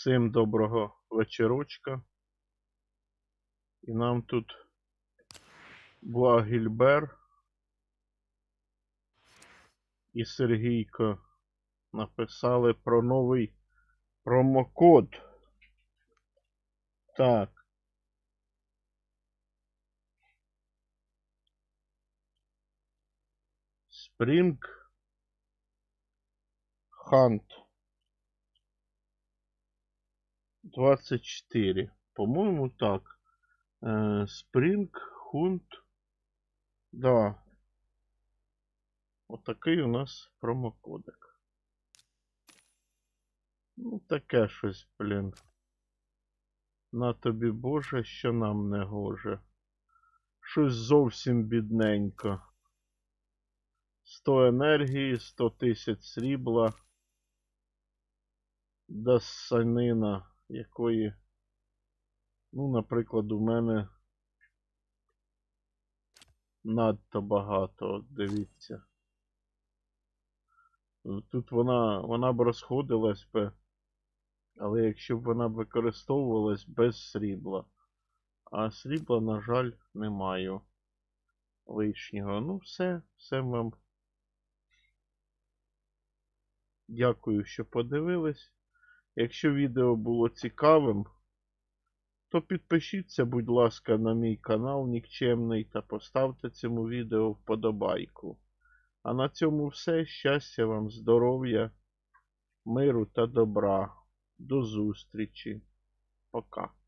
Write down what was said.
Всім доброго вечорочка. І нам тут Благільбер і Сергійко написали про новий промокод. Так. Spring Hunt 24. По-моєму, так. Е, Spring Hunt. Да. Отакий у нас промокодик. Ну, таке щось, блін. На тобі Боже, що нам не гоже. Щось зовсім бідненько. 100 енергії, 100 тисяч срібла. До санина, якої, ну, наприклад, у мене надто багато, дивіться. Тут вона, вона б розходилась би, але якщо б вона використовувалась без срібла. А срібла, на жаль, не маю лишнього. Ну, все, все вам. Дякую, що подивились. Якщо відео було цікавим, то підпишіться, будь ласка, на мій канал нікчемний та поставте цьому відео вподобайку. А на цьому все. Щастя вам, здоров'я, миру та добра. До зустрічі. Пока.